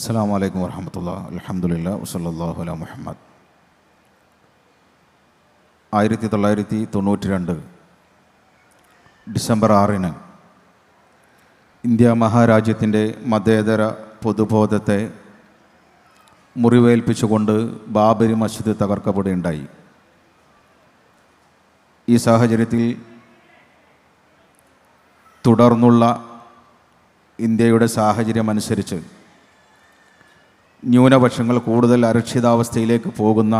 അസ്സാം വലൈക്കും വർഹമത്തുള്ള അലഹമുല്ല വസല്ലാഹു അല മുഹമ്മദ്. ആയിരത്തി തൊള്ളായിരത്തി തൊണ്ണൂറ്റി രണ്ട് ഡിസംബർ ആറിന് ഇന്ത്യ മഹാരാജ്യത്തിന്റെ മതേതര പൊതുബോധത്തെ മുറിവേൽപ്പിച്ചുകൊണ്ട് ബാബരി മസ്ജിദ് തകർക്കപ്പെടുകയുണ്ടായി. ഈ സാഹചര്യത്തിൽ തുടർന്നുള്ള ഇന്ത്യയുടെ സാഹചര്യം അനുസരിച്ച് ന്യൂനപക്ഷങ്ങൾ കൂടുതൽ അരക്ഷിതാവസ്ഥയിലേക്ക് പോകുന്ന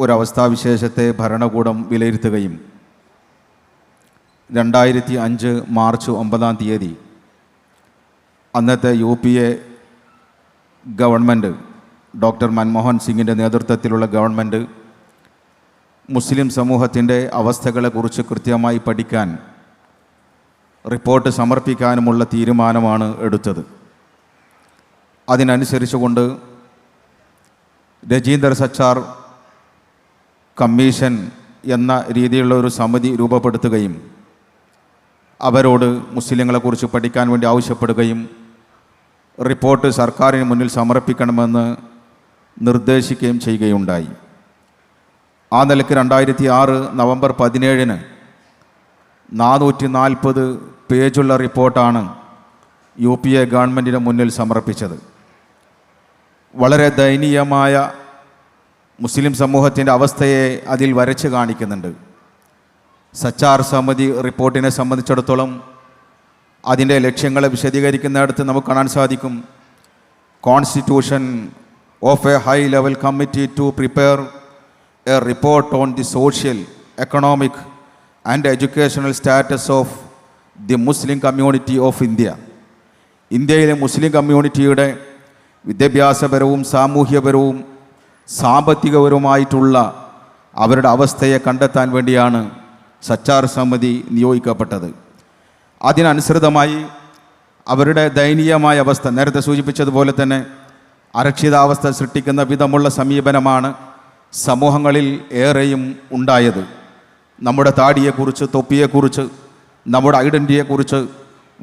ഒരവസ്ഥാവിശേഷത്തെ ഭരണകൂടം വിലയിരുത്തുകയും രണ്ടായിരത്തി അഞ്ച് മാർച്ച് ഒമ്പതാം തീയതി അന്നത്തെ U P A government doctor Manmohan സിംഗിന്റെ നേതൃത്വത്തിലുള്ള ഗവൺമെന്റ് മുസ്ലിം സമൂഹത്തിന്റെ അവസ്ഥകളെക്കുറിച്ച് കൃത്യമായി പഠിക്കാൻ റിപ്പോർട്ട് സമർപ്പിക്കാനുമുള്ള തീരുമാനമാണ് എടുത്തത്. അതിനനുസരിച്ചുകൊണ്ട് രജീന്ദർ സച്ചാർ കമ്മീഷൻ എന്ന രീതിയിലുള്ള ഒരു സമിതി രൂപപ്പെടുത്തുകയും അവരോട് മുസ്ലിങ്ങളെക്കുറിച്ച് പഠിക്കാൻ വേണ്ടി ആവശ്യപ്പെടുകയും റിപ്പോർട്ട് സർക്കാരിന് മുന്നിൽ സമർപ്പിക്കണമെന്ന് നിർദ്ദേശിക്കുകയും ചെയ്യുകയുണ്ടായി. ആ നിലയ്ക്ക് രണ്ടായിരത്തി ആറ് നവംബർ പതിനേഴിന് നാനൂറ്റി നാൽപ്പത് പേജുള്ള റിപ്പോർട്ടാണ് യു പി എ ഗവൺമെന്റിന് മുന്നിൽ സമർപ്പിച്ചത്. വളരെ ദയനീയമായ മുസ്ലിം സമൂഹത്തിന്റെ അവസ്ഥയെ അതിൽ വരച്ച് കാണിക്കുന്നുണ്ട്. സച്ചാർ സമിതി റിപ്പോർട്ടിനെ സംബന്ധിച്ചിടത്തോളം അതിന്റെ ലക്ഷ്യങ്ങളെ വിശദീകരിക്കുന്നിടത്ത് നമുക്ക് കാണാൻ സാധിക്കും. Constitution of a high level committee to prepare a report on the social economic and educational status of the Muslim community of India. ഇന്ത്യയിലെ മുസ്ലിം കമ്മ്യൂണിറ്റിയുടെ വിദ്യാഭ്യാസപരവും സാമൂഹ്യപരവും സാമ്പത്തികപരവുമായിട്ടുള്ള അവരുടെ അവസ്ഥയെ കണ്ടെത്താൻ വേണ്ടിയാണ് സച്ചാർ സമിതി നിയോഗിക്കപ്പെട്ടത്. അതിനനുസൃതമായി അവരുടെ ദയനീയമായ അവസ്ഥ നേരത്തെ സൂചിപ്പിച്ചതുപോലെ തന്നെ അരക്ഷിതാവസ്ഥ സൃഷ്ടിക്കുന്ന വിധമുള്ള സമീപനമാണ് സമൂഹങ്ങളിൽ ഏറെയും ഉണ്ടായത്. നമ്മുടെ താടിയെക്കുറിച്ച് തൊപ്പിയെക്കുറിച്ച് നമ്മുടെ ഐഡന്റിറ്റിയെക്കുറിച്ച്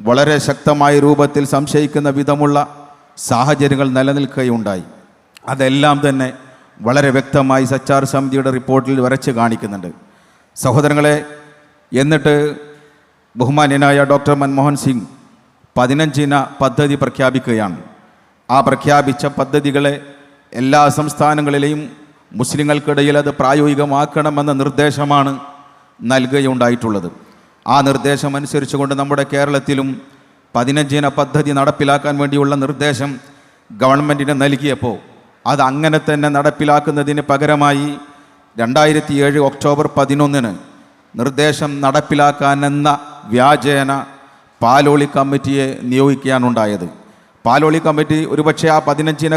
വളരെ ശക്തമായ രൂപത്തിൽ സംശയിക്കുന്ന വിധമുള്ള സാഹചര്യങ്ങൾ നിലനിൽക്കുകയുണ്ടായി. അതെല്ലാം തന്നെ വളരെ വ്യക്തമായി സച്ചാർ സമിതിയുടെ റിപ്പോർട്ടിൽ വരച്ച് കാണിക്കുന്നുണ്ട്. സഹോദരങ്ങളെ എന്നിട്ട് ബഹുമാന്യനായ ഡോക്ടർ മൻമോഹൻ സിംഗ് പതിനഞ്ചിന പദ്ധതി പ്രഖ്യാപിക്കുകയാണ്. ആ പ്രഖ്യാപിച്ച പദ്ധതികളെ എല്ലാ സംസ്ഥാനങ്ങളിലെയും മുസ്ലിങ്ങൾക്കിടയിൽ അത് പ്രായോഗികമാക്കണമെന്ന നിർദ്ദേശമാണ് നൽകുകയുണ്ടായിട്ടുള്ളത്. ആ നിർദ്ദേശം അനുസരിച്ചുകൊണ്ട് നമ്മുടെ കേരളത്തിലും പതിനഞ്ചിന പദ്ധതി നടപ്പിലാക്കാൻ വേണ്ടിയുള്ള നിർദ്ദേശം ഗവൺമെന്റിന് നൽകിയപ്പോൾ അത് അങ്ങനെ തന്നെ നടപ്പിലാക്കുന്നതിന് പകരമായി രണ്ടായിരത്തി ഏഴ് ഒക്ടോബർ പതിനൊന്നിന് നിർദ്ദേശം നടപ്പിലാക്കാനെന്ന വ്യാജേന പാലോളി കമ്മിറ്റിയെ നിയോഗിക്കാനുണ്ടായത് പാലോളി കമ്മിറ്റി ഒരുപക്ഷെ ആ പതിനഞ്ചിന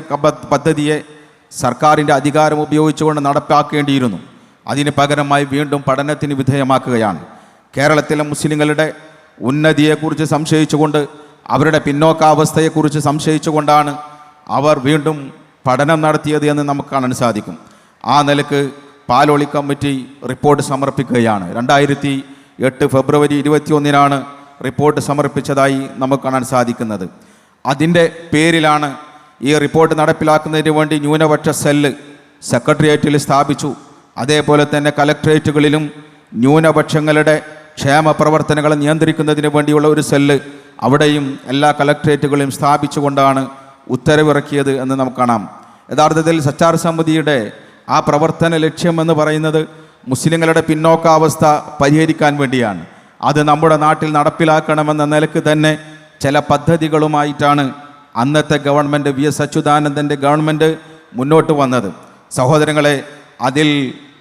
പദ്ധതിയെ സർക്കാരിന്റെ അധികാരം ഉപയോഗിച്ചുകൊണ്ട് നടപ്പാക്കേണ്ടിയിരുന്നു. അതിന് പകരമായി വീണ്ടും പഠനത്തിന് വിധേയമാക്കുകയാണ്. കേരളത്തിലെ മുസ്ലിങ്ങളുടെ ഉന്നതിയെക്കുറിച്ച് സംശയിച്ചുകൊണ്ട് അവരുടെ പിന്നോക്കാവസ്ഥയെക്കുറിച്ച് സംശയിച്ചുകൊണ്ടാണ് അവർ വീണ്ടും പഠനം നടത്തിയത് എന്ന് നമുക്ക് കാണാൻ സാധിക്കും. ആ നിലയ്ക്ക് പാലോളി കമ്മിറ്റി റിപ്പോർട്ട് സമർപ്പിക്കുകയാണ്. രണ്ടായിരത്തി എട്ട് ഫെബ്രുവരി ഇരുപത്തിയൊന്നിനാണ് റിപ്പോർട്ട് സമർപ്പിച്ചതായി നമുക്ക് കാണാൻ സാധിക്കുന്നത്. അതിന്റെ പേരിലാണ് ഈ റിപ്പോർട്ട് നടപ്പിലാക്കുന്നതിന് വേണ്ടി ന്യൂനപക്ഷ സെല്ല് സെക്രട്ടേറിയറ്റിൽ സ്ഥാപിച്ചു. അതേപോലെ തന്നെ കലക്ട്രേറ്റുകളിലും ന്യൂനപക്ഷങ്ങളുടെ ക്ഷേമ പ്രവർത്തനങ്ങൾ നിയന്ത്രിക്കുന്നതിന് വേണ്ടിയുള്ള ഒരു സെല്ല് അവിടെയും എല്ലാ കലക്ട്രേറ്റുകളെയും സ്ഥാപിച്ചുകൊണ്ടാണ് ഉത്തരവിറക്കിയത് എന്ന് നമുക്ക് കാണാം. യഥാർത്ഥത്തിൽ സച്ചാർ സമിതിയുടെ ആ പ്രവർത്തന ലക്ഷ്യമെന്ന് പറയുന്നത് മുസ്ലിങ്ങളുടെ പിന്നോക്കാവസ്ഥ പരിഹരിക്കാൻ വേണ്ടിയാണ്. അത് നമ്മുടെ നാട്ടിൽ നടപ്പിലാക്കണമെന്ന നിലയ്ക്ക് തന്നെ ചില പദ്ധതികളുമായിട്ടാണ് അന്നത്തെ ഗവൺമെന്റ് വി എസ് അച്യുതാനന്ദന്റെ ഗവൺമെന്റ് മുന്നോട്ട് വന്നത്. സഹോദരങ്ങളെ അതിൽ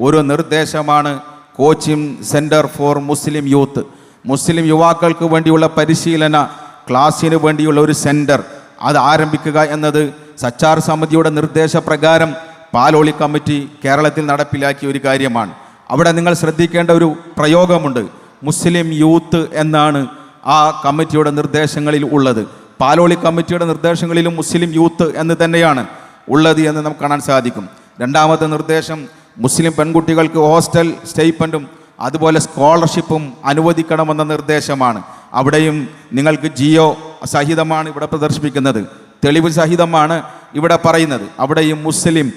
ഒരു നിർദ്ദേശമാണ് coaching centre for Muslim youth. മുസ്ലിം യുവാക്കൾക്ക് വേണ്ടിയുള്ള പരിശീലന ക്ലാസ്സിന് വേണ്ടിയുള്ള ഒരു സെന്റർ അത് ആരംഭിക്കുക എന്നത് സച്ചാർ സമിതിയുടെ നിർദ്ദേശപ്രകാരം പാലോളി കമ്മിറ്റി കേരളത്തിൽ നടപ്പിലാക്കിയ ഒരു കാര്യമാണ്. അവിടെ നിങ്ങൾ ശ്രദ്ധിക്കേണ്ട ഒരു പ്രയോഗമുണ്ട്. മുസ്ലിം യൂത്ത് എന്നാണ് ആ കമ്മിറ്റിയുടെ നിർദ്ദേശങ്ങളിൽ ഉള്ളത്. പാലോളി കമ്മിറ്റിയുടെ നിർദ്ദേശങ്ങളിലും മുസ്ലിം യൂത്ത് എന്ന് തന്നെയാണ് ഉള്ളത് എന്ന് നമുക്ക് കാണാൻ സാധിക്കും. രണ്ടാമത്തെ നിർദ്ദേശം മുസ്ലിം പെൺകുട്ടികൾക്ക് ഹോസ്റ്റൽ സ്റ്റേപ്പന്റും അതുപോലെ സ്കോളർഷിപ്പും അനുവദിക്കണമെന്ന നിർദ്ദേശമാണ്. അവിടെയും നിങ്ങൾക്ക് ജിയോ സഹിതമാണ് ഇവിടെ പ്രദർശിപ്പിക്കുന്നത്. തെളിവ് സഹിതമാണ് ഇവിടെ പറയുന്നത്. അവിടെയും മുസ്ലിം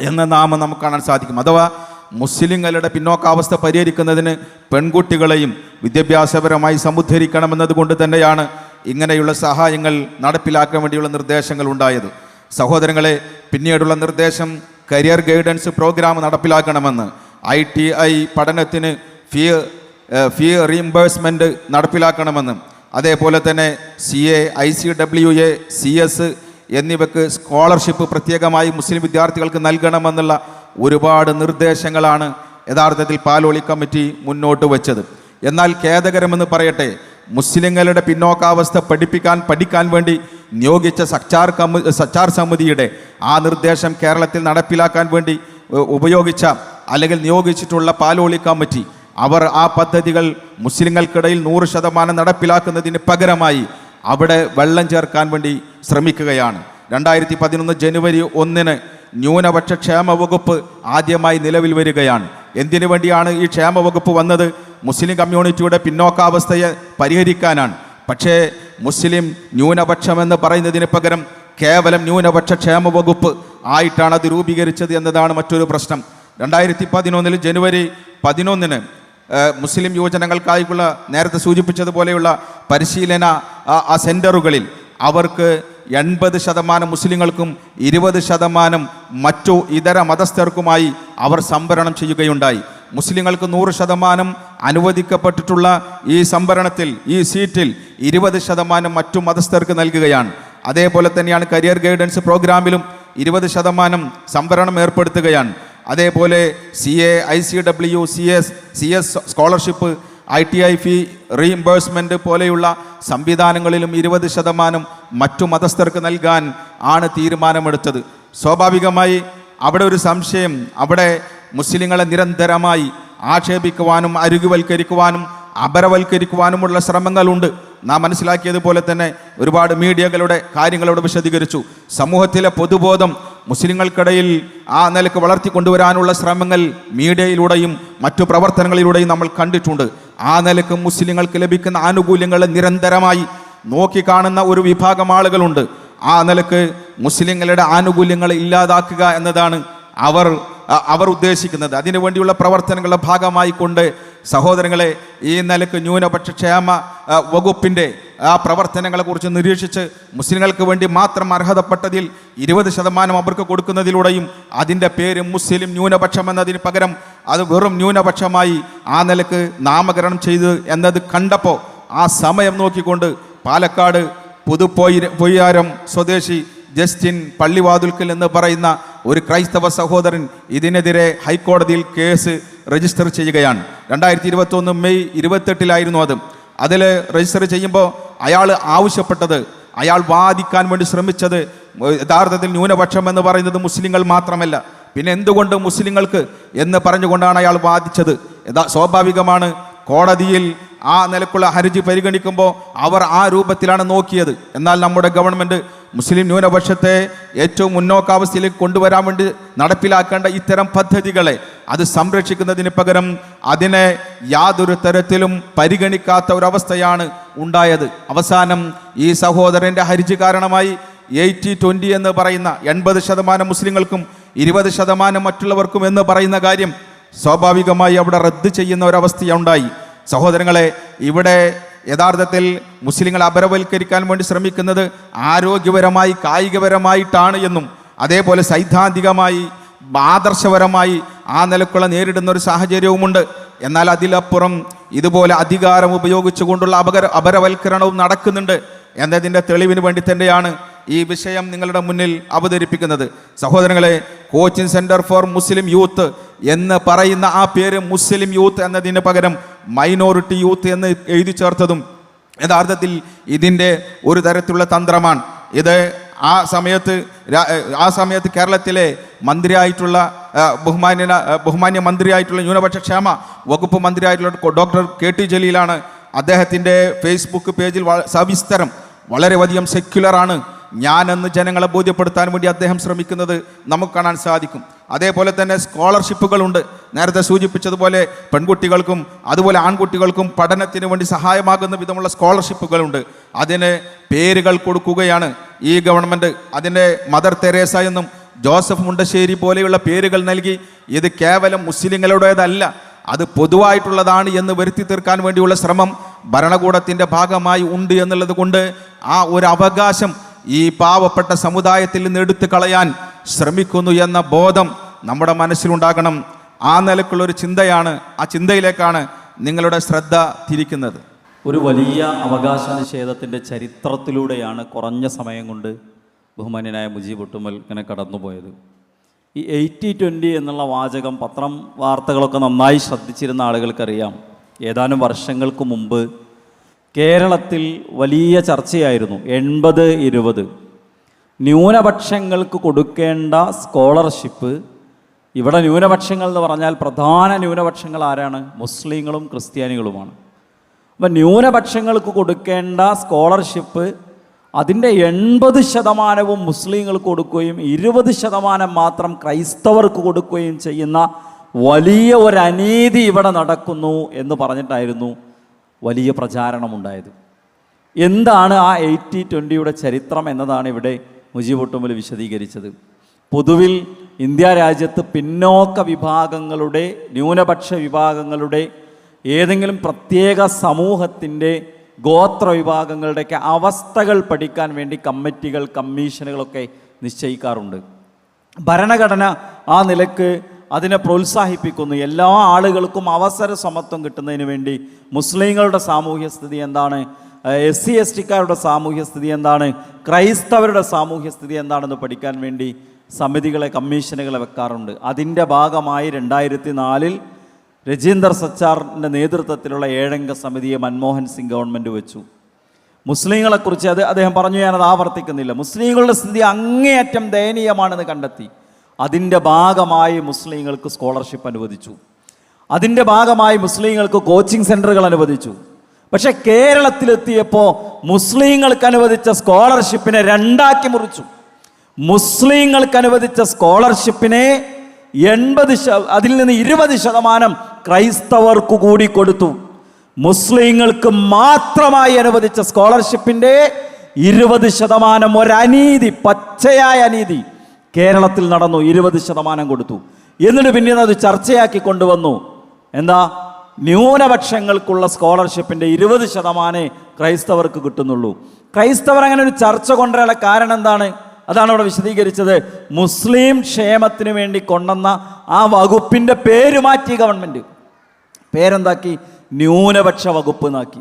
എന്ന നാമം നമുക്ക് കാണാൻ സാധിക്കും. അഥവാ മുസ്ലിങ്ങളുടെ പിന്നോക്കാവസ്ഥ പരിഹരിക്കുന്നതിന് പെൺകുട്ടികളെയും വിദ്യാഭ്യാസപരമായി സമുദ്ധരിക്കണമെന്നതുകൊണ്ട് തന്നെയാണ് ഇങ്ങനെയുള്ള സഹായങ്ങൾ നടപ്പിലാക്കാൻ വേണ്ടിയുള്ള നിർദ്ദേശങ്ങൾ ഉണ്ടായത്. സഹോദരങ്ങളെ പിന്നീടുള്ള നിർദ്ദേശം കരിയർ ഗൈഡൻസ് പ്രോഗ്രാം നടപ്പിലാക്കണമെന്ന് ഐ ടി ഐ പഠനത്തിന് ഫീ ഫീ റീംബേഴ്സ്മെന്റ് നടപ്പിലാക്കണമെന്നും അതേപോലെ തന്നെ C A I C W A C S എന്നിവയ്ക്ക് സ്കോളർഷിപ്പ് പ്രത്യേകമായി മുസ്ലിം വിദ്യാർത്ഥികൾക്ക് നൽകണമെന്നുള്ള ഒരുപാട് നിർദ്ദേശങ്ങളാണ് യഥാർത്ഥത്തിൽ പാലോളി കമ്മിറ്റി മുന്നോട്ട് വെച്ചത്. എന്നാൽ ഖേദകരമെന്ന് പറയട്ടെ മുസ്ലിങ്ങളുടെ പിന്നോക്കാവസ്ഥ പഠിപ്പിക്കാൻ പഠിക്കാൻ വേണ്ടി നിയോഗിച്ച സച്ചാർ കമ്മി സച്ചാർ സമിതിയുടെ ആ നിർദ്ദേശം കേരളത്തിൽ നടപ്പിലാക്കാൻ വേണ്ടി ഉപയോഗിച്ച അല്ലെങ്കിൽ നിയോഗിച്ചിട്ടുള്ള പാലോളി കമ്മിറ്റി അവർ ആ പദ്ധതികൾ മുസ്ലിങ്ങൾക്കിടയിൽ നൂറ് ശതമാനം നടപ്പിലാക്കുന്നതിന് പകരമായി അവിടെ വെള്ളം ചേർക്കാൻ വേണ്ടി ശ്രമിക്കുകയാണ്. രണ്ടായിരത്തി പതിനൊന്ന് ജനുവരി ഒന്നിന് ന്യൂനപക്ഷ ക്ഷേമ വകുപ്പ് ആദ്യമായി നിലവിൽ വരികയാണ്. എന്തിനു വേണ്ടിയാണ് ഈ ക്ഷേമ വകുപ്പ് വന്നത്? മുസ്ലിം കമ്മ്യൂണിറ്റിയുടെ പിന്നോക്കാവസ്ഥയെ പരിഹരിക്കാനാണ്. പക്ഷേ മുസ്ലിം ന്യൂനപക്ഷം എന്ന് പറയുന്നതിന് പകരം കേവലം ന്യൂനപക്ഷ ക്ഷേമ വകുപ്പ് ആയിട്ടാണ് അത് രൂപീകരിച്ചത് എന്നതാണ് മറ്റൊരു പ്രശ്നം. രണ്ടായിരത്തി പതിനൊന്നിൽ ജനുവരി പതിനൊന്നിന് മുസ്ലിം യുവജനങ്ങൾക്കായിട്ടുള്ള നേരത്തെ സൂചിപ്പിച്ചതുപോലെയുള്ള പരിശീലന ആ സെന്ററുകളിൽ അവർക്ക് എൺപത് ശതമാനം മുസ്ലിങ്ങൾക്കും ഇരുപത് ശതമാനം മറ്റു ഇതര മതസ്ഥർക്കുമായി അവർ സംവരണം ചെയ്യുകയുണ്ടായി. മുസ്ലിങ്ങൾക്ക് നൂറ് ശതമാനം അനുവദിക്കപ്പെട്ടിട്ടുള്ള ഈ സംവരണത്തിൽ ഈ സീറ്റിൽ ഇരുപത് ശതമാനം മറ്റു മതസ്ഥർക്ക് നൽകുകയാണ്. അതേപോലെ തന്നെയാണ് കരിയർ ഗൈഡൻസ് പ്രോഗ്രാമിലും ഇരുപത് ശതമാനം സംവരണം ഏർപ്പെടുത്തുകയാണ്. അതേപോലെ C A I C W C S C S scholarship I T I fee reimbursement പോലെയുള്ള സംവിധാനങ്ങളിലും ഇരുപത് ശതമാനം മറ്റു മതസ്ഥർക്ക് നൽകാൻ ആണ് തീരുമാനമെടുത്തത്. സ്വാഭാവികമായി അവിടെ ഒരു സംശയം അവിടെ മുസ്ലിങ്ങളെ നിരന്തരമായി ആക്ഷേപിക്കുവാനും അരുകുവൽക്കരിക്കുവാനും അപരവൽക്കരിക്കുവാനുമുള്ള ശ്രമങ്ങളുണ്ട്. നാം മനസ്സിലാക്കിയതുപോലെ തന്നെ ഒരുപാട് മീഡിയകളുടെ കാര്യങ്ങളോട് വിശദീകരിച്ചു. സമൂഹത്തിലെ പൊതുബോധം മുസ്ലിങ്ങൾക്കിടയിൽ ആ നിലയ്ക്ക് വളർത്തിക്കൊണ്ടുവരാനുള്ള ശ്രമങ്ങൾ മീഡിയയിലൂടെയും മറ്റു പ്രവർത്തനങ്ങളിലൂടെയും നമ്മൾ കണ്ടിട്ടുണ്ട്. ആ നിലയ്ക്ക് മുസ്ലിങ്ങൾക്ക് ലഭിക്കുന്ന ആനുകൂല്യങ്ങൾ നിരന്തരമായി നോക്കിക്കാണുന്ന ഒരു വിഭാഗം ആളുകളുണ്ട്. ആ നിലയ്ക്ക് മുസ്ലിങ്ങളുടെ ആനുകൂല്യങ്ങൾ ഇല്ലാതാക്കുക എന്നതാണ് അവർ അവർ ഉദ്ദേശിക്കുന്നത്. അതിനു വേണ്ടിയുള്ള പ്രവർത്തനങ്ങളുടെ ഭാഗമായി കൊണ്ട് സഹോദരങ്ങളെ ഈ നിലയ്ക്ക് ന്യൂനപക്ഷ ക്ഷേമ വകുപ്പിന്റെ ആ പ്രവർത്തനങ്ങളെക്കുറിച്ച് നിരീക്ഷിച്ച് മുസ്ലിങ്ങൾക്ക് വേണ്ടി മാത്രം അർഹതപ്പെട്ടതിൽ ഇരുപത് ശതമാനം അവർക്ക് കൊടുക്കുന്നതിലൂടെയും അതിന്റെ പേര് മുസ്ലിം ന്യൂനപക്ഷം എന്നതിന് പകരം അത് വെറും ന്യൂനപക്ഷമായി ആ നിലയ്ക്ക് നാമകരണം ചെയ്ത് എന്നത് കണ്ടപ്പോൾ ആ സമയം നോക്കിക്കൊണ്ട് പാലക്കാട് പുതുപ്പൊയ്യാരം പൊയ്യാരം സ്വദേശി ജസ്റ്റിൻ പള്ളിവാതുൽക്കൽ എന്ന് പറയുന്ന ഒരു ക്രൈസ്തവ സഹോദരൻ ഇതിനെതിരെ ഹൈക്കോടതിയിൽ കേസ് രജിസ്റ്റർ ചെയ്യുകയാണ്. രണ്ടായിരത്തി ഇരുപത്തൊന്ന് മെയ് ഇരുപത്തെട്ടിലായിരുന്നു അത്. അതിൽ രജിസ്റ്റർ ചെയ്യുമ്പോൾ അയാൾ ആവശ്യപ്പെട്ടത് അയാൾ വാദിക്കാൻ വേണ്ടി ശ്രമിച്ചത് യഥാർത്ഥത്തിൽ ന്യൂനപക്ഷം എന്ന് പറയുന്നത് മുസ്ലിങ്ങൾ മാത്രമല്ല. പിന്നെ എന്തുകൊണ്ട് മുസ്ലിങ്ങൾക്ക് എന്ന് പറഞ്ഞുകൊണ്ടാണ് അയാൾ വാദിച്ചത്? യഥാ സ്വാഭാവികമാണ് കോടതിയിൽ ആ നിലക്കുള്ള ഹർജി പരിഗണിക്കുമ്പോൾ അവർ ആ രൂപത്തിലാണ് നോക്കിയത്. എന്നാൽ നമ്മുടെ ഗവൺമെന്റ് മുസ്ലിം ന്യൂനപക്ഷത്തെ ഏറ്റവും മുന്നോക്കാവസ്ഥയിലേക്ക് കൊണ്ടുവരാൻ വേണ്ടി നടപ്പിലാക്കേണ്ട ഇത്തരം പദ്ധതികളെ അത് സംരക്ഷിക്കുന്നതിന് പകരം അതിനെ യാതൊരു തരത്തിലും പരിഗണിക്കാത്ത ഒരവസ്ഥയാണ് ഉണ്ടായത്. അവസാനം ഈ സഹോദരന്റെ ഹരിജ് കാരണമായി എയ്റ്റി ട്വന്റി എന്ന് പറയുന്ന എൺപത് ശതമാനം മുസ്ലിങ്ങൾക്കും ഇരുപത് ശതമാനം മറ്റുള്ളവർക്കും എന്ന് പറയുന്ന കാര്യം സ്വാഭാവികമായി അവിടെ റദ്ദ് ചെയ്യുന്ന ഒരവസ്ഥയുണ്ടായി. സഹോദരങ്ങളെ ഇവിടെ യഥാർത്ഥത്തിൽ മുസ്ലിങ്ങൾ അപരവൽക്കരിക്കാൻ വേണ്ടി ശ്രമിക്കുന്നത് ആരോഗ്യപരമായി കായികപരമായിട്ടാണ് എന്നും അതേപോലെ സൈദ്ധാന്തികമായി ആദർശപരമായി ആ നിലക്കുള്ള നേരിടുന്ന ഒരു സാഹചര്യവുമുണ്ട്. എന്നാൽ അതിലപ്പുറം ഇതുപോലെ അധികാരം ഉപയോഗിച്ചുകൊണ്ടുള്ള അപകര അപരവൽക്കരണവും നടക്കുന്നുണ്ട് എന്നതിന്റെ തെളിവിന് വേണ്ടി തന്നെയാണ് ഈ വിഷയം നിങ്ങളുടെ മുന്നിൽ അവതരിപ്പിക്കുന്നത്. സഹോദരങ്ങളെ coaching centre for Muslim youth എന്ന് പറയുന്ന ആ പേര് മുസ്ലിം യൂത്ത് എന്നതിന് പകരം മൈനോറിറ്റി യൂത്ത് എന്ന് എഴുതി ചേർത്തതും യഥാർത്ഥത്തിൽ ഇതിന്റെ ഒരു തരത്തിലുള്ള തന്ത്രമാണ്. ഇത് ആ സമയത്ത് ആ സമയത്ത് കേരളത്തിലെ മന്ത്രിയായിട്ടുള്ള ബഹുമാന്യ ബഹുമാന്യ മന്ത്രിയായിട്ടുള്ള ന്യൂനപക്ഷ ക്ഷേമ വകുപ്പ് മന്ത്രിയായിട്ടുള്ള ഡോക്ടർ കെ ടി ജലീലാണ് അദ്ദേഹത്തിന്റെ ഫേസ്ബുക്ക് പേജിൽ സവിസ്തരം വളരെയധികം സെക്യുലറാണ് ഞാനെന്ന് ജനങ്ങളെ ബോധ്യപ്പെടുത്താൻ വേണ്ടി അദ്ദേഹം ശ്രമിക്കുന്നത് നമുക്ക് കാണാൻ സാധിക്കും. അതേപോലെ തന്നെ സ്കോളർഷിപ്പുകളുണ്ട്. നേരത്തെ സൂചിപ്പിച്ചതുപോലെ പെൺകുട്ടികൾക്കും അതുപോലെ ആൺകുട്ടികൾക്കും പഠനത്തിന് വേണ്ടി സഹായമാകുന്ന വിധമുള്ള സ്കോളർഷിപ്പുകളുണ്ട്. അതിന് പേരുകൾ കൊടുക്കുകയാണ് ഈ ഗവൺമെന്റ് അതിന്റെ മദർ തെരേസ എന്നും ജോസഫ് മുണ്ടശ്ശേരി പോലെയുള്ള പേരുകൾ നൽകി ഇത് കേവലം മുസ്ലിങ്ങളുടേതല്ല അത് പൊതുവായിട്ടുള്ളതാണ് എന്ന് വരുത്തി തീർക്കാൻ വേണ്ടിയുള്ള ശ്രമം ഭരണകൂടത്തിന്റെ ഭാഗമായി ഉണ്ട് എന്നുള്ളത് കൊണ്ട് ആ ഒരു അവകാശം ഈ പാവപ്പെട്ട സമുദായത്തിൽ നിന്ന് എടുത്തു കളയാൻ ശ്രമിക്കുന്നു എന്ന ബോധം നമ്മുടെ മനസ്സിലുണ്ടാകണം. ആ നിലക്കുള്ളൊരു ചിന്തയാണ് ആ ചിന്തയിലേക്കാണ് നിങ്ങളുടെ ശ്രദ്ധ തിരിക്കുന്നത്. ഒരു വലിയ അവകാശ നിഷേധത്തിന്റെ ചരിത്രത്തിലൂടെയാണ് കുറഞ്ഞ സമയം കൊണ്ട് ബഹുമാന്യനായ മുജീബ് ഒട്ടുമൽ ഇങ്ങനെ കടന്നുപോയത്. ഈ എയ്റ്റി ട്വന്റി എന്നുള്ള വാചകം പത്രം വാർത്തകളൊക്കെ നന്നായി ശ്രദ്ധിച്ചിരുന്ന ആളുകൾക്കറിയാം. ഏതാനും വർഷങ്ങൾക്ക് മുമ്പ് കേരളത്തിൽ വലിയ ചർച്ചയായിരുന്നു എൺപത് ഇരുപത്. ന്യൂനപക്ഷങ്ങൾക്ക് കൊടുക്കേണ്ട സ്കോളർഷിപ്പ് ഇവിടെ ന്യൂനപക്ഷങ്ങൾ എന്ന് പറഞ്ഞാൽ പ്രധാന ന്യൂനപക്ഷങ്ങൾ ആരാണ്? മുസ്ലിങ്ങളും ക്രിസ്ത്യാനികളുമാണ്. അപ്പം ന്യൂനപക്ഷങ്ങൾക്ക് കൊടുക്കേണ്ട സ്കോളർഷിപ്പ് അതിന്റെ എൺപത് ശതമാനവും മുസ്ലിങ്ങൾക്ക് കൊടുക്കുകയും ഇരുപത് ശതമാനം മാത്രം ക്രൈസ്തവർക്ക് കൊടുക്കുകയും ചെയ്യുന്ന വലിയ ഒരു അനീതി ഇവിടെ നടക്കുന്നു എന്ന് പറഞ്ഞിട്ടായിരുന്നു വലിയ പ്രചാരണമുണ്ടായത്. എന്താണ് ആ എയ്റ്റി ട്വന്റിയുടെ ചരിത്രം എന്നതാണ് ഇവിടെ മുജീബ് വിശദീകരിച്ചത്. പൊതുവിൽ ഇന്ത്യ രാജ്യത്ത് പിന്നോക്ക വിഭാഗങ്ങളുടെ ന്യൂനപക്ഷ വിഭാഗങ്ങളുടെ ഏതെങ്കിലും പ്രത്യേക സമൂഹത്തിന്റെ ഗോത്ര വിഭാഗങ്ങളുടെയൊക്കെ അവസ്ഥകൾ പഠിക്കാൻ വേണ്ടി കമ്മിറ്റികൾ കമ്മീഷനുകളൊക്കെ നിശ്ചയിക്കാറുണ്ട്. ഭരണഘടന ആ നിലയ്ക്ക് അതിനെ പ്രോത്സാഹിപ്പിക്കുന്നു. എല്ലാ ആളുകൾക്കും അവസര സമത്വം കിട്ടുന്നതിന് വേണ്ടി മുസ്ലിങ്ങളുടെ സാമൂഹ്യ സ്ഥിതി എന്താണ്? എസ് സി എസ് ടിക്കാരുടെ സാമൂഹ്യ സ്ഥിതി എന്താണ്? ക്രൈസ്തവരുടെ സാമൂഹ്യ സ്ഥിതി എന്താണെന്ന് പഠിക്കാൻ വേണ്ടി സമിതികളെ കമ്മീഷനുകളെ വെക്കാറുണ്ട്. അതിന്റെ ഭാഗമായി രണ്ടായിരത്തി നാലിൽ രജീന്ദർ സച്ചാറിന്റെ നേതൃത്വത്തിലുള്ള ഏഴംഗ സമിതിയെ മൻമോഹൻ സിംഗ് ഗവൺമെന്റ് വെച്ചു. മുസ്ലിങ്ങളെക്കുറിച്ച് അത് അദ്ദേഹം പറഞ്ഞു ഞാനത് ആവർത്തിക്കുന്നില്ല. മുസ്ലിങ്ങളുടെ സ്ഥിതി അങ്ങേയറ്റം ദയനീയമാണെന്ന് കണ്ടെത്തി. അതിന്റെ ഭാഗമായി മുസ്ലിങ്ങൾക്ക് സ്കോളർഷിപ്പ് അനുവദിച്ചു. അതിന്റെ ഭാഗമായി മുസ്ലിങ്ങൾക്ക് കോച്ചിങ് സെന്ററുകൾ അനുവദിച്ചു. പക്ഷേ കേരളത്തിലെത്തിയപ്പോൾ മുസ്ലിങ്ങൾക്ക് അനുവദിച്ച സ്കോളർഷിപ്പിനെ രണ്ടാക്കി മുറിച്ചു. മുസ്ലിങ്ങൾക്ക് അനുവദിച്ച സ്കോളർഷിപ്പിനെ എൺപത് അതിൽ നിന്ന് ഇരുപത് ശതമാനം ക്രൈസ്തവർക്ക് കൂടി കൊടുത്തു. മുസ്ലിങ്ങൾക്ക് മാത്രമായി അനുവദിച്ച സ്കോളർഷിപ്പിന്റെ ഇരുപത് ശതമാനം ഒരനീതി പച്ചയായ അനീതി. കേരളത്തിൽ നടന്നു ഇരുപത് ശതമാനം കൊടുത്തു. എന്നിട്ട് പിന്നീട് അത് ചർച്ചയാക്കി കൊണ്ടുവന്നു. എന്താ? ന്യൂനപക്ഷങ്ങൾക്കുള്ള സ്കോളർഷിപ്പിന്റെ ഇരുപത് ശതമാനേ ക്രൈസ്തവർക്ക് കിട്ടുന്നുള്ളൂ. ക്രൈസ്തവർ അങ്ങനെ ഒരു ചർച്ച കൊണ്ടുവരാനുള്ള കാരണം എന്താണ്? അതാണ് അവിടെ വിശദീകരിച്ചത്. മുസ്ലിം ക്ഷേമത്തിന് വേണ്ടി കൊണ്ടുവന്ന ആ വകുപ്പിന്റെ പേര് മാറ്റി ഗവൺമെന്റ്. പേരെന്താക്കി? ന്യൂനപക്ഷ വകുപ്പ് എന്നാക്കി.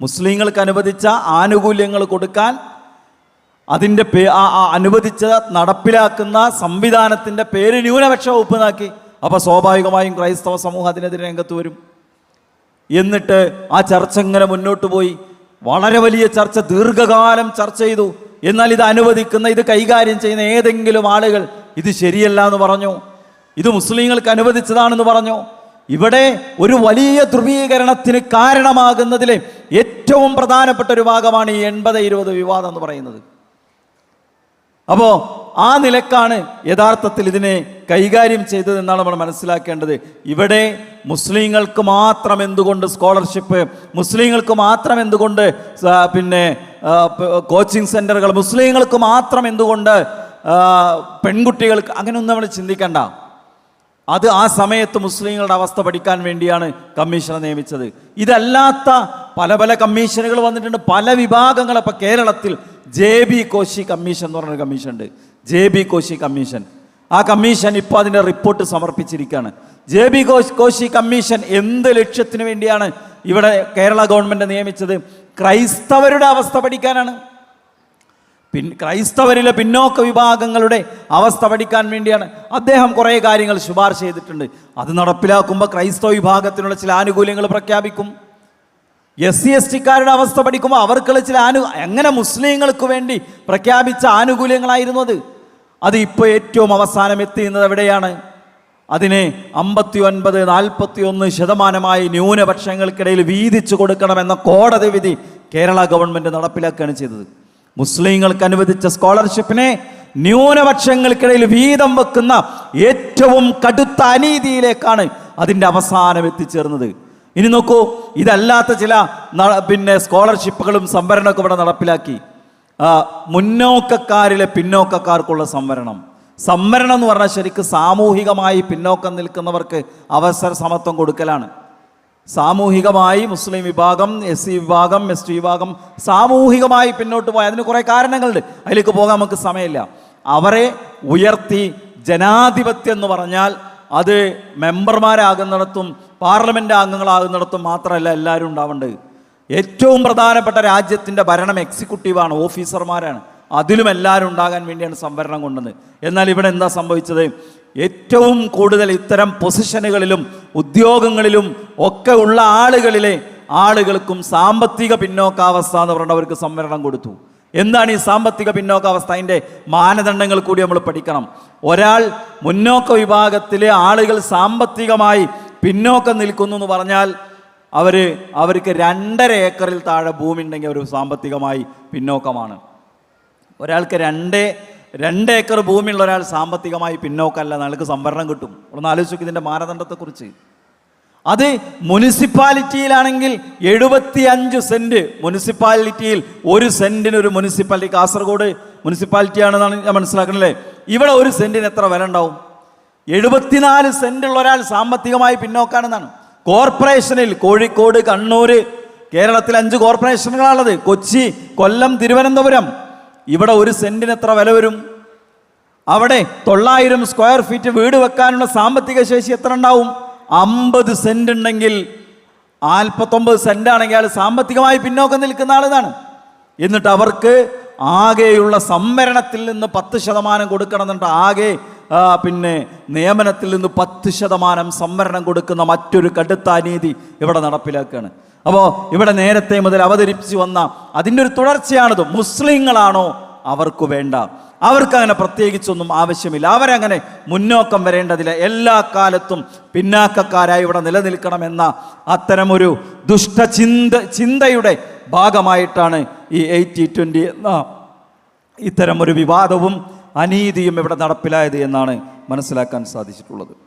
മുസ്ലിങ്ങൾക്ക് അനുവദിച്ച ആനുകൂല്യങ്ങൾ കൊടുക്കാൻ അതിന്റെ പേ അനുവദിച്ച നടപ്പിലാക്കുന്ന സംവിധാനത്തിന്റെ പേര് ന്യൂനപക്ഷ വകുപ്പ് എന്നാക്കി അപ്പോൾ സ്വാഭാവികമായും ക്രൈസ്തവ സമൂഹം അതിനെതിരെ രംഗത്ത് വരും. എന്നിട്ട് ആ ചർച്ച ഇങ്ങനെ മുന്നോട്ട് പോയി. വളരെ വലിയ ചർച്ച ദീർഘകാലം ചർച്ച ചെയ്തു. എന്നാൽ ഇത് അനുവദിക്കുന്ന ഇത് കൈകാര്യം ചെയ്യുന്ന ഏതെങ്കിലും ആളുകൾ ഇത് ശരിയല്ല എന്ന് പറഞ്ഞു. ഇത് മുസ്ലിങ്ങൾക്ക് അനുവദിച്ചതാണെന്ന് പറഞ്ഞു. ഇവിടെ ഒരു വലിയ ധ്രുവീകരണത്തിന് കാരണമാകുന്നതിലെ ഏറ്റവും പ്രധാനപ്പെട്ട ഒരു ഭാഗമാണ് ഈ എൺപത് ഇരുപത് വിവാദം എന്ന് പറയുന്നത്. അപ്പോൾ ആ നിലക്കാണ് യഥാർത്ഥത്തിൽ ഇതിനെ കൈകാര്യം ചെയ്തതെന്നാണ് നമ്മൾ മനസ്സിലാക്കേണ്ടത്. ഇവിടെ മുസ്ലിങ്ങൾക്ക് മാത്രം എന്തുകൊണ്ട് സ്കോളർഷിപ്പ് മുസ്ലിങ്ങൾക്ക് മാത്രം എന്തുകൊണ്ട് പിന്നെ കോച്ചിങ് സെന്ററുകൾ മുസ്ലിങ്ങൾക്ക് മാത്രം എന്തുകൊണ്ട് പെൺകുട്ടികൾക്ക് അങ്ങനെയൊന്നും നമ്മൾ ചിന്തിക്കണ്ട. അത് ആ സമയത്ത് മുസ്ലിങ്ങളുടെ അവസ്ഥ പഠിക്കാൻ വേണ്ടിയാണ് കമ്മീഷനെ നിയമിച്ചത്. ഇതല്ലാത്ത പല പല കമ്മീഷനുകൾ വന്നിട്ടുണ്ട്. പല വിഭാഗങ്ങൾ ഇപ്പം കേരളത്തിൽ ജെ ബി കോശി കമ്മീഷൻ എന്ന് പറഞ്ഞൊരു കമ്മീഷൻ ഉണ്ട് ജെ ബി കോശി കമ്മീഷൻ ആ കമ്മീഷൻ ഇപ്പോൾ അതിന്റെ റിപ്പോർട്ട് സമർപ്പിച്ചിരിക്കുകയാണ്. ജെ ബി കോശ് കോശി കമ്മീഷൻ എന്ത് ലക്ഷ്യത്തിന് വേണ്ടിയാണ് ഇവിടെ കേരള ഗവൺമെന്റ് നിയമിച്ചത്? ക്രൈസ്തവരുടെ അവസ്ഥ പഠിക്കാനാണ്. പിൻ ക്രൈസ്തവരിലെ പിന്നോക്ക വിഭാഗങ്ങളുടെ അവസ്ഥ പഠിക്കാൻ വേണ്ടിയാണ്. അദ്ദേഹം കുറേ കാര്യങ്ങൾ ശുപാർശ ചെയ്തിട്ടുണ്ട്. അത് നടപ്പിലാക്കുമ്പോൾ ക്രൈസ്തവ വിഭാഗത്തിനുള്ള ചില ആനുകൂല്യങ്ങൾ പ്രഖ്യാപിക്കും. എസ് സി എസ് ടിക്കാരുടെ അവസ്ഥ പഠിക്കുമ്പോൾ അവർക്കുള്ള ചില ആനു എങ്ങനെ മുസ്ലിങ്ങൾക്ക് വേണ്ടി പ്രഖ്യാപിച്ച ആനുകൂല്യങ്ങളായിരുന്നു അത് അത് ഇപ്പോൾ ഏറ്റവും അവസാനം എത്തിയുന്നത് എവിടെയാണ്? അതിനെ അമ്പത്തി ഒൻപത് നാൽപ്പത്തി ഒന്ന് ശതമാനമായി ന്യൂനപക്ഷങ്ങൾക്കിടയിൽ വീതിച്ചു കൊടുക്കണമെന്ന കോടതി വിധി കേരള ഗവൺമെന്റ് നടപ്പിലാക്കുകയാണ് ചെയ്തത്. മുസ്ലിങ്ങൾക്ക് അനുവദിച്ച സ്കോളർഷിപ്പിനെ ന്യൂനപക്ഷങ്ങൾക്കിടയിൽ വീതം വെക്കുന്ന ഏറ്റവും കടുത്ത അനീതിയിലേക്കാണ് അതിന്റെ അവസാനം എത്തിച്ചേർന്നത്. ഇനി നോക്കൂ ഇതല്ലാത്ത ചില പിന്നെ സ്കോളർഷിപ്പുകളും സംവരണമൊക്കെ ഇവിടെ നടപ്പിലാക്കി. മുന്നോക്കക്കാരിലെ പിന്നോക്കക്കാർക്കുള്ള സംവരണം. സംവരണം എന്ന് പറഞ്ഞാൽ ശരിക്കും സാമൂഹികമായി പിന്നോക്കം നിൽക്കുന്നവർക്ക് അവസര സമത്വം കൊടുക്കലാണ്. സാമൂഹികമായി മുസ്ലിം വിഭാഗം എസ് സി വിഭാഗം എസ് ടി വിഭാഗം സാമൂഹികമായി പിന്നോട്ട് പോയ അതിന് കുറേ കാരണങ്ങളുണ്ട്. അതിലേക്ക് പോകാൻ നമുക്ക് സമയമില്ല. അവരെ ഉയർത്തി ജനാധിപത്യം എന്ന് പറഞ്ഞാൽ അത് മെമ്പർമാരാകുന്നിടത്തും പാർലമെന്റ് അംഗങ്ങളാകുന്നിടത്തും മാത്രമല്ല എല്ലാവരും ഉണ്ടാവേണ്ടത് ഏറ്റവും പ്രധാനപ്പെട്ട രാജ്യത്തിന്റെ ഭരണം എക്സിക്യൂട്ടീവാണ് ഓഫീസർമാരാണ് അതിലും എല്ലാവരും ഉണ്ടാകാൻ വേണ്ടിയാണ് സംവരണം കൊണ്ടുവന്നത്. എന്നാൽ ഇവിടെ എന്താ സംഭവിച്ചത്? ഏറ്റവും കൂടുതൽ ഇത്തരം പൊസിഷനുകളിലും ഉദ്യോഗങ്ങളിലും ഒക്കെ ഉള്ള ആളുകളിലെ ആളുകൾക്കും സാമ്പത്തിക പിന്നോക്കാവസ്ഥ എന്ന് പറഞ്ഞിട്ട് അവർക്ക് സംവരണം കൊടുത്തു. എന്താണ് ഈ സാമ്പത്തിക പിന്നോക്കാവസ്ഥ? അതിന്റെ മാനദണ്ഡങ്ങൾ കൂടി നമ്മൾ പഠിക്കണം. ഒരാൾ മുന്നോക്ക വിഭാഗത്തിലെ ആളുകൾ സാമ്പത്തികമായി പിന്നോക്കം നിൽക്കുന്നു എന്ന് പറഞ്ഞാൽ അവർ അവർക്ക് രണ്ടര ഏക്കറിൽ താഴെ ഭൂമി ഉണ്ടെങ്കിൽ അവർ സാമ്പത്തികമായി പിന്നോക്കമാണ്. ഒരാൾക്ക് രണ്ട് രണ്ട് ഏക്കർ ഭൂമിയുള്ള ഒരാൾ സാമ്പത്തികമായി പിന്നോക്കമല്ല നിങ്ങൾക്ക് സംവരണം കിട്ടും. ഒന്ന് ആലോചിച്ചു ഇതിന്റെ മാനദണ്ഡത്തെക്കുറിച്ച്. അത് മുനിസിപ്പാലിറ്റിയിലാണെങ്കിൽ എഴുപത്തി അഞ്ച് സെന്റ് മുനിസിപ്പാലിറ്റിയിൽ ഒരു സെന്റിന് ഒരു മുനിസിപ്പാലിറ്റി കാസർഗോഡ് മുനിസിപ്പാലിറ്റിയാണെന്നാണ് ഞാൻ മനസ്സിലാക്കണല്ലേ ഇവിടെ ഒരു സെന്റിന് എത്ര വില ഉണ്ടാവും? എഴുപത്തിനാല് ഉള്ള ഒരാൾ സാമ്പത്തികമായി പിന്നോക്കാണെന്നാണ്. കോർപ്പറേഷനിൽ കോഴിക്കോട് കണ്ണൂർ കേരളത്തിൽ അഞ്ച് കോർപ്പറേഷനുകളാണുള്ളത്. കൊച്ചി കൊല്ലം തിരുവനന്തപുരം. ഇവിടെ ഒരു സെന്റിന് എത്ര വില വരും? അവിടെ തൊള്ളായിരം സ്ക്വയർ ഫീറ്റ് വീട് വെക്കാനുള്ള സാമ്പത്തിക ശേഷി എത്ര ഉണ്ടാവും? അമ്പത് സെന്റ് ഉണ്ടെങ്കിൽ നാൽപ്പത്തൊമ്പത് സെന്റ് ആണെങ്കിൽ അയാൾ സാമ്പത്തികമായി പിന്നോക്കം നിൽക്കുന്ന ആളിതാണ് എന്നിട്ട് അവർക്ക് ആകെയുള്ള സംവരണത്തിൽ നിന്ന് പത്ത് ശതമാനം കൊടുക്കണം എന്നിട്ട് ആകെ പിന്നെ നിയമനത്തിൽ നിന്ന് പത്ത് ശതമാനം സംവരണം കൊടുക്കുന്ന മറ്റൊരു കടുത്ത നീതി ഇവിടെ നടപ്പിലാക്കുകയാണ്. അപ്പോൾ ഇവിടെ നേരത്തെ മുതൽ അവതരിപ്പിച്ചു വന്ന അതിന്റെ ഒരു തുടർച്ചയാണിത്. മുസ്ലിങ്ങളാണോ? അവർക്ക് വേണ്ട. അവർക്ക് അങ്ങനെ പ്രത്യേകിച്ചൊന്നും ആവശ്യമില്ല. അവരങ്ങനെ മുന്നോക്കം വരേണ്ടതില്ല. എല്ലാ കാലത്തും പിന്നാക്കക്കാരായി ഇവിടെ നിലനിൽക്കണമെന്ന അത്തരമൊരു ദുഷ്ടചിന്ത ചിന്തയുടെ ഭാഗമായിട്ടാണ് ഈ എയ്റ്റി ട്വന്റി എന്ന ഇത്തരം ഒരു വിവാദവും അനീതിയും ഇവിടെ നടപ്പിലായത് എന്നാണ് മനസ്സിലാക്കാൻ സാധിച്ചിട്ടുള്ളത്.